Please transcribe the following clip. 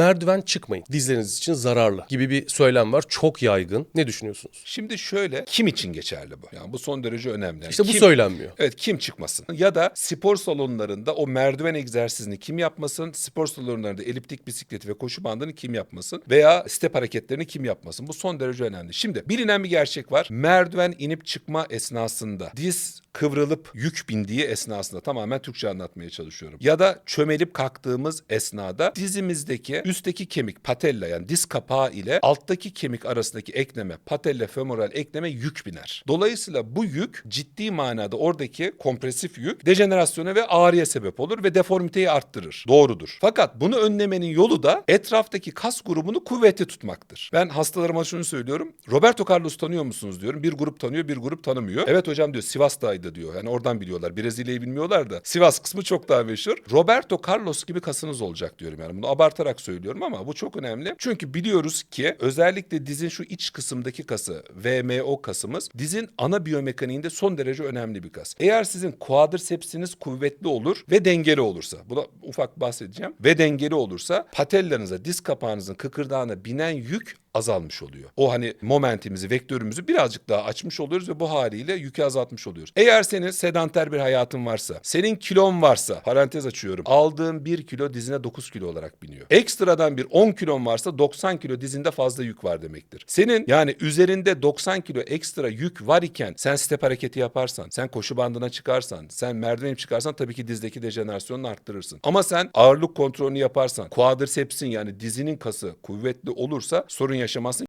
Merdiven çıkmayın. Dizleriniz için zararlı gibi bir söylem var. Çok yaygın. Ne düşünüyorsunuz? Şimdi şöyle kim için geçerli bu? Yani bu son derece önemli. Yani İşte bu kim- söylenmiyor. Evet kim çıkmasın? Ya da spor salonlarında o merdiven egzersizini kim yapmasın? Spor salonlarında eliptik bisikleti ve koşu bandını kim yapmasın? Veya step hareketlerini kim yapmasın? Bu son derece önemli. Şimdi bilinen bir gerçek var. Merdiven inip çıkma esnasında diz kıvrılıp yük bindiği esnasında tamamen Türkçe anlatmaya çalışıyorum. Ya da çömelip kalktığımız esnada dizimizdeki üstteki kemik patella yani diz kapağı ile alttaki kemik arasındaki ekleme patella femoral ekleme yük biner. Dolayısıyla bu yük ciddi manada oradaki kompresif yük dejenerasyona ve ağrıya sebep olur ve deformiteyi arttırır. Doğrudur. Fakat bunu önlemenin yolu da etraftaki kas grubunu kuvvetli tutmaktır. Ben hastalarıma şunu söylüyorum. Roberto Carlos tanıyor musunuz diyorum. Bir grup tanıyor, bir grup tanımıyor. Evet hocam diyor Sivas'taydı diyor. Yani oradan biliyorlar. Brezilya'yı bilmiyorlar da. Sivas kısmı çok daha meşhur. Roberto Carlos gibi kasınız olacak diyorum yani. Bunu abartarak söylüyorum ama bu çok önemli. Çünkü biliyoruz ki özellikle dizin şu iç kısımdaki kası VMO kasımız dizin ana biyomekaniğinde son derece önemli bir kas. Eğer sizin quadricepsiniz kuvvetli olur ve dengeli olursa, buna ufak bahsedeceğim, ve dengeli olursa patellarınıza, diz kapağınızın kıkırdağına binen yük azalmış oluyor. O hani momentimizi, vektörümüzü birazcık daha açmış oluyoruz ve bu haliyle yükü azaltmış oluyoruz. Eğer senin sedanter bir hayatın varsa, senin kilon varsa, parantez açıyorum, aldığın 1 kilo dizine 9 kilo olarak biniyor. Ekstradan bir 10 kilon varsa 90 kilo dizinde fazla yük var demektir. Senin yani üzerinde 90 kilo ekstra yük var iken sen step hareketi yaparsan, sen koşu bandına çıkarsan, sen merdiven çıkarsan tabii ki dizdeki dejenerasyonunu arttırırsın. Ama sen ağırlık kontrolünü yaparsan, quadricepsin yani dizinin kası kuvvetli olursa sorun yaşamazsın.